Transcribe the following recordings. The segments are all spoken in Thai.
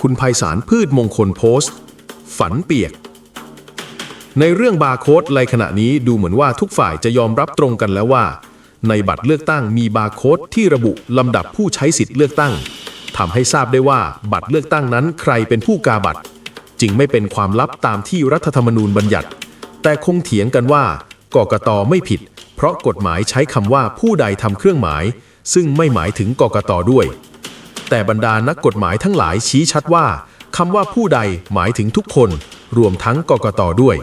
คุณไพศาลพืชมงคลโพสต์ ฝันเปียก ในเรื่องบาร์โค้ดในขณะนี้ดูเหมือนว่าทุกฝ่ายจะยอมรับตรงกันแล้วว่า ในบัตรเลือกตั้งมีบาร์โค้ดที่ระบุลำดับผู้ใช้สิทธิ์เลือกตั้งทำให้ทราบได้ว่าบัตรเลือกตั้งนั้นใครเป็นผู้กาบัตร จึงไม่เป็นความลับตามที่รัฐธรรมนูญบัญญัติ แต่คงเถียงกันว่ากกตไม่ผิด เพราะกฎหมายใช้คำว่าผู้ใดทำเครื่องหมาย ซึ่งไม่หมายถึงกกตด้วย แต่บรรดานักกฎหมายทั้งหลายชี้ชัดว่าคำว่าผู้ใดหมายถึงทุกคน รวมทั้งกกตด้วย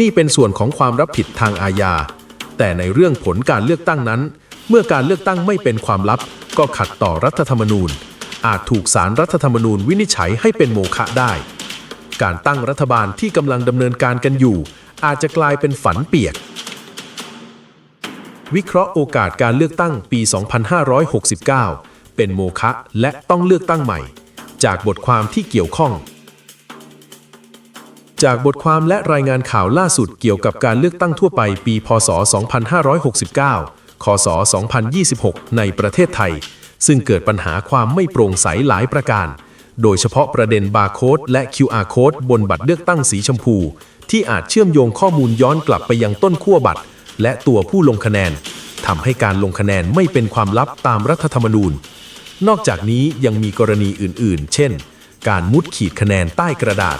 นี่เป็นส่วนของความรับผิดทางอาญา แต่ในเรื่องผลการเลือกตั้งนั้น เมื่อการเลือกตั้งไม่เป็นความลับ ก็ขัดต่อรัฐธรรมนูญ อาจถูกสารรัฐธรรมนูญวินิจฉัยให้เป็นโมฆะได้ การตั้งรัฐบาลที่กำลังดำเนินการกันอยู่ อาจจะกลายเป็นฝันเปียก วิเคราะห์โอกาสการเลือกตั้งปี 2569 เป็นโมฆะและต้องเลือกตั้งใหม่ จากบทความที่เกี่ยวข้อง จากบทความและรายงานข่าวล่าสุดเกี่ยวกับการเลือกตั้งทั่วไปปี พศ 2569 คศ 2026 ในประเทศไทย ซึ่งเกิดปัญหาความไม่โปร่งใสหลายประการ โดยเฉพาะประเด็นบาร์โค้ดและ QR โค้ดบนบัตรเลือกตั้งสีชมพู ที่อาจเชื่อมโยงข้อมูลย้อนกลับไปยังต้นขั้วบัตร และตัวผู้ลงคะแนนทำให้การลงคะแนนไม่เป็นความลับตามรัฐธรรมนูญ นอกจากนี้ยังมีกรณีอื่นๆ เช่น การมุดขีดคะแนนใต้กระดาษ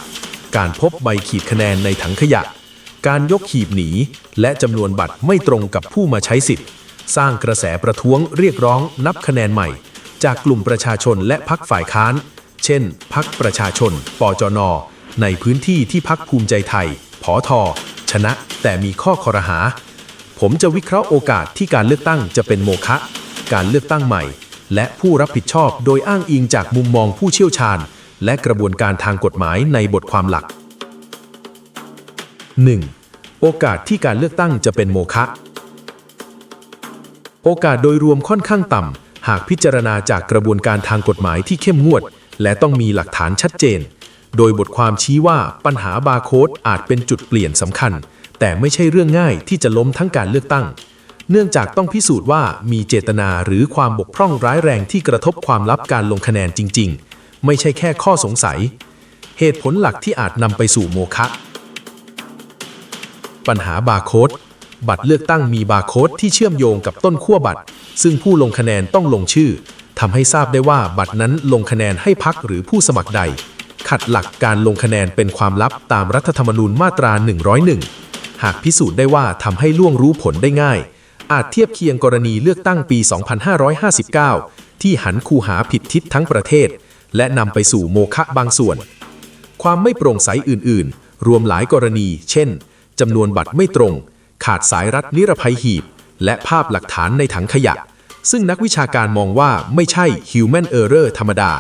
การพบใบขีดคะแนนในถังขยะ การยกขีบหนี และจำนวนบัตรไม่ตรงกับผู้มาใช้สิทธิ์ สร้างกระแสประท้วงเรียกร้องนับคะแนนใหม่ จากกลุ่มประชาชนและพักฝ่ายค้าน เช่น พักประชาชน ปจน ในพื้นที่ที่พักภูมิใจไทย ผอทอชนะ แต่มีข้อคอรหา ผมจะวิเคราะห์โอกาสที่การเลือกตั้งจะเป็นโมฆะการเลือกตั้งใหม่ และผู้รับผิดชอบโดยอ้างอิงจากมุมมองผู้เชี่ยวชาญ และกระบวนการทางกฎหมายในบทความหลัก 1. โอกาสที่การเลือกตั้งจะเป็นโมฆะโอกาสโดยรวมค่อนข้างต่ำ หากพิจารณาจากกระบวนการทางกฎหมายที่เข้มงวด และต้องมีหลักฐานชัดเจน โดยบทความชี้ว่าปัญหาบาร์โค้ดอาจเป็นจุดเปลี่ยนสำคัญ แต่ไม่ใช่เรื่องง่ายที่จะล้มทั้งการเลือกตั้ง เนื่องจากต้องพิสูจน์ว่ามีเจตนาหรือความบกพร่องร้ายแรงที่กระทบความลับการลงคะแนนจริง ๆ ไม่ใช่แค่ข้อสงสัย เหตุผลหลักที่อาจนำไปสู่โมฆะปัญหาบาร์โค้ดบัตรเลือกตั้งมีบาร์โค้ดที่เชื่อมโยงกับต้นขั้วบัตร ซึ่งผู้ลงคะแนนต้องลงชื่อทำให้ทราบได้ว่าบัตรนั้นลงคะแนนให้พักหรือผู้สมัครใด ขัดหลักการลงคะแนนเป็นความลับตามรัฐธรรมนูญมาตรา 101 หากพิสูจน์ได้ว่าทำให้ล่วงรู้ผลได้ง่าย อาจเทียบเคียงกรณีเลือกตั้งปี 2559 ที่หันคูหาผิดทิศทั้งประเทศ และนำไปสู่โมฆะบางส่วน ความไม่โปร่งใสอื่นๆ รวมหลายกรณี เช่นจำนวนบัตรไม่ตรง ขาดสายรัดนิรภัยหีบ และภาพหลักฐานในถังขยะ ซึ่งนักวิชาการมองว่าไม่ใช่ human error ธรรมดา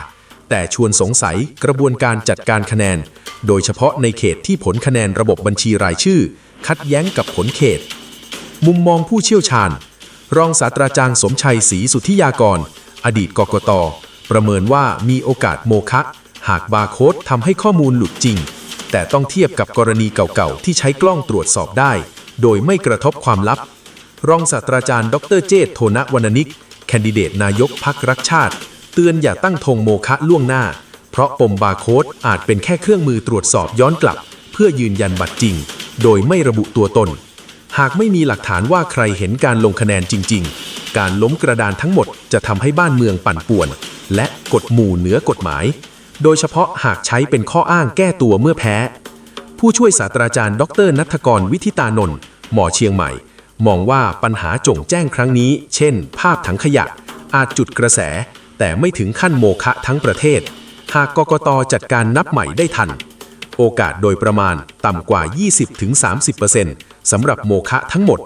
แต่ชวนสงสัยกระบวนการจัดการคะแนน โดยเฉพาะในเขตที่ผลคะแนนระบบบัญชีรายชื่อ คัดแย้งกับผลเขต มุมมองผู้เชี่ยวชาญ รองศาสตราจารย์สมชัยศรีสุทธิยากร อดีตกกต ประเมินว่ามีโอกาสโมฆะหากบาร์โค้ดทำให้ข้อมูลหลุดจริง แต่ต้องเทียบกับกรณีเก่าๆ ที่ใช้กล้องตรวจสอบได้ โดยไม่กระทบความลับ รองศาสตราจารย์ ดรเจตโทนวรรณนิก แคนดิเดตนายกพักรักชาติ เตือนอย่าตั้งธงโมฆะล่วงหน้า เพราะปมบาร์โค้ดอาจเป็นแค่เครื่องมือตรวจสอบย้อนกลับ เพื่อยืนยันบัตรจริง โดยไม่ระบุตัวตน หากไม่มีหลักฐานว่าใครเห็นการลงคะแนนจริง ๆ การล้มกระดานทั้งหมดจะทำให้บ้านเมืองปั่นป่วน และกฎหมู่เหนือกฎหมาย โดยเฉพาะหากใช้เป็นข้ออ้างแก้ตัวเมื่อแพ้ ผู้ช่วยศาสตราจารย์ ดรนัทกรวิทิตานนท์หมอเชียงใหม่ มองว่าปัญหาจงแจ้งครั้งนี้ เช่น ภาพถังขยะ อาจจุดกระแส แต่ไม่ถึงขั้นโมฆะทั้งประเทศ หากกกตจัดการนับใหม่ได้ทัน โอกาสโดยประมาณต่ำกว่า 20-30%สำหรับโมฆะทั้งหมด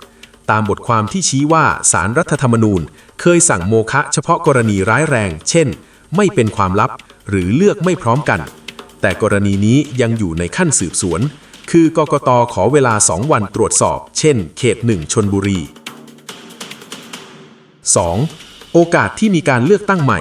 ตามบทความที่ชี้ว่าสารรัฐธรรมนูญ เคยสั่งโมฆะเฉพาะกรณีร้ายแรง เช่น ไม่เป็นความลับ หรือเลือกไม่พร้อมกัน แต่กรณีนี้ยังอยู่ในขั้นสืบสวน คือกกตขอเวลา 2 วันตรวจสอบ เช่น เขต 1 ชนบุรี 2. โอกาสที่มีการเลือกตั้งใหม่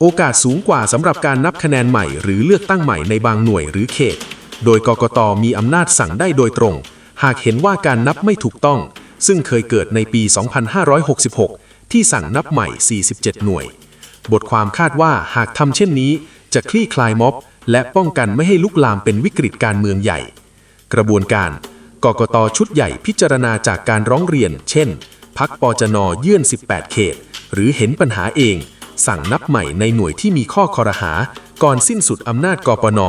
โอกาสสูงกว่าสำหรับการนับคะแนนใหม่หรือเลือกตั้งใหม่ในบางหน่วยหรือเขต โดยกกตมีอำนาจสั่งได้โดยตรง หากเห็นว่าการนับไม่ถูกต้อง ซึ่งเคยเกิดในปี 2566 ที่สั่งนับใหม่ 47 หน่วย บทความคาดว่าหากทำเช่นนี้ จะคลี่คลายม็อบ และป้องกันไม่ให้ลุกลามเป็นวิกฤตการเมืองใหญ่ กระบวนการกกตชุดใหญ่พิจารณาจากการร้องเรียน เช่น พักปจนยื่น 18 เขต หรือเห็นปัญหาเอง สั่งนับใหม่ในหน่วยที่มีข้อคอรหา ก่อนสิ้นสุดอำนาจกปน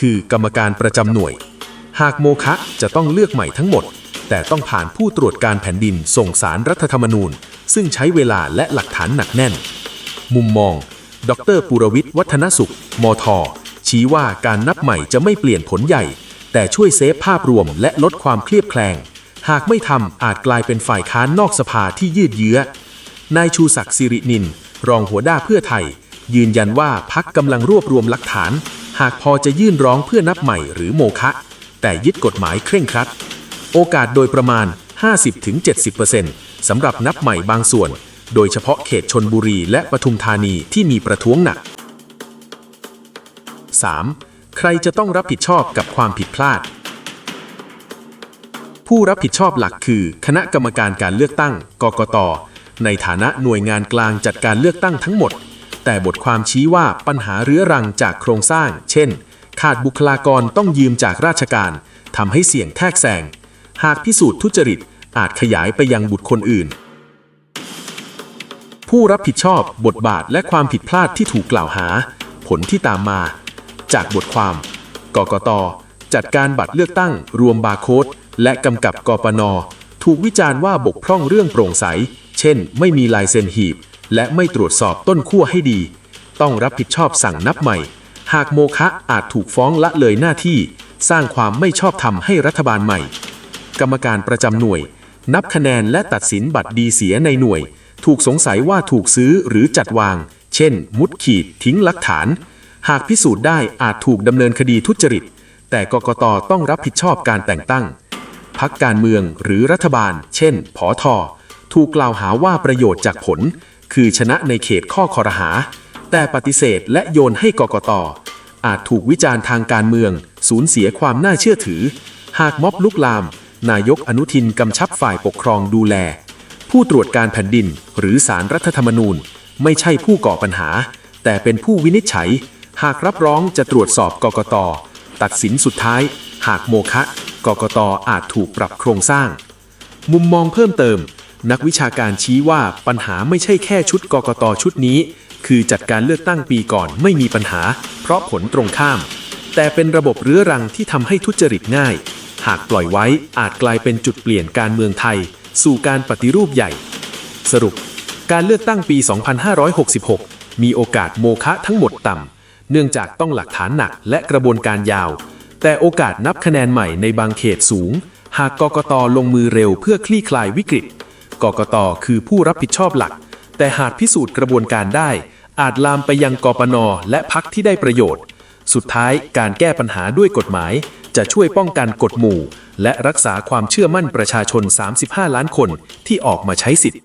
คือกรรมการประจำหน่วย หากโมคะจะต้องเลือกใหม่ทั้งหมด แต่ต้องผ่านผู้ตรวจการแผ่นดินส่งสารรัฐธรรมนูญ ซึ่งใช้เวลาและหลักฐานหนักแน่น มุมมอง ดรปุรวิทย์วัฒนสุข มท ชี้ว่าการนับใหม่จะไม่เปลี่ยนผลใหญ่ แต่ช่วยเซฟภาพรวมและลดความเครียดแคลง หากไม่ทำอาจกลายเป็นฝ่ายค้านนอกสภาที่ยืดเยื้อนายชูศักดิ์สิรินิน รองหัวหน้าเพื่อไทย ยืนยันว่าพักกำลังรวบรวมหลักฐาน หากพอจะยื่นร้องเพื่อนับใหม่หรือโมคะ แต่ยึดกฎหมายเคร่งครัด โอกาสโดยประมาณ 50-70%สำหรับนับใหม่บางส่วน โดยเฉพาะเขตชนบุรีและปทุมธานีที่มีประท้วงหนัก 3. ใครจะต้องรับผิดชอบกับความผิดพลาด ผู้รับผิดชอบหลักคือ คณะกรรมการการเลือกตั้ง กกต ในฐานะหน่วยงานกลางจัดการเลือกตั้งทั้งหมด แต่บทความชี้ว่าปัญหาเรื้อรังจากโครงสร้าง เช่น ขาดบุคลากรต้องยืมจากราชการทำให้เสี่ยงแทรกแซง หากพิสูจน์ทุจริตอาจขยายไปยังบุคคลอื่น ผู้รับผิดชอบบทบาทและความผิดพลาดที่ถูกกล่าวหา ผลที่ตามมา จากบทความ กกต จัดการบัตรเลือกตั้ง รวมบาร์โค้ดและกำกับกปน ถูกวิจารณ์ว่าบกพร่องเรื่องโปร่งใส เช่น ไม่มีลายเซ็นหีบ และไม่ตรวจสอบต้นขั้วให้ดี ต้องรับผิดชอบสั่งนับใหม่ หากโมคะอาจถูกฟ้องละเลยหน้าที่ สร้างความไม่ชอบธรรมให้รัฐบาลใหม่ กรรมการประจำหน่วย นับคะแนนและตัดสินบัตรดีเสียในหน่วย ถูกสงสัยว่าถูกซื้อหรือจัดวาง เช่น มุดขีดทิ้งหลักฐาน หากพิสูจน์ได้อาจถูกดำเนินคดีทุจริต แต่กกตต้องรับผิดชอบการแต่งตั้งพักการเมืองหรือรัฐบาล เช่น ผอทอถูกกล่าวหาว่าประโยชน์จากผล คือชนะในเขตข้อคอรหา แต่ปฏิเสธและโยนให้กกต อาจถูกวิจารณ์ทางการเมือง สูญเสียความน่าเชื่อถือ หากม็อบลุกลาม นายกอนุทินกำชับฝ่ายปกครองดูแล ผู้ตรวจการแผ่นดิน หรือสารรัฐธรรมนูญ ไม่ใช่ผู้ก่อปัญหา แต่เป็นผู้วินิจฉัย หากรับร้องจะตรวจสอบกกต ตัดสินสุดท้าย หากโมคะกกตอาจถูกปรับโครงสร้าง มุมมองเพิ่มเติม นักวิชาการชี้ว่าปัญหาไม่ใช่แค่ชุดกกตชุดนี้ คือจัดการเลือกตั้งปีก่อนไม่มีปัญหา เพราะผลตรงข้าม แต่เป็นระบบเรื้อรังที่ทำให้ทุจริตง่าย หากปล่อยไว้อาจกลายเป็นจุดเปลี่ยนการเมืองไทย สู่การปฏิรูปใหญ่ สรุป การเลือกตั้งปี 2566 มีโอกาสโมคะทั้งหมดต่ำเนื่องจากต้องหลักฐานหนักและกระบวนการยาว แต่โอกาสนับคะแนนใหม่ในบางเขตสูง หากกกตลงมือเร็วเพื่อคลี่คลายวิกฤต กกตคือผู้รับผิดชอบหลัก แต่หากพิสูจน์กระบวนการได้ อาจลามไปยังกปนและพักที่ได้ประโยชน์ สุดท้ายการแก้ปัญหาด้วยกฎหมาย จะช่วยป้องกันกฎหมู่ และรักษาความเชื่อมั่นประชาชน 35 ล้านคนที่ออกมาใช้สิทธิ์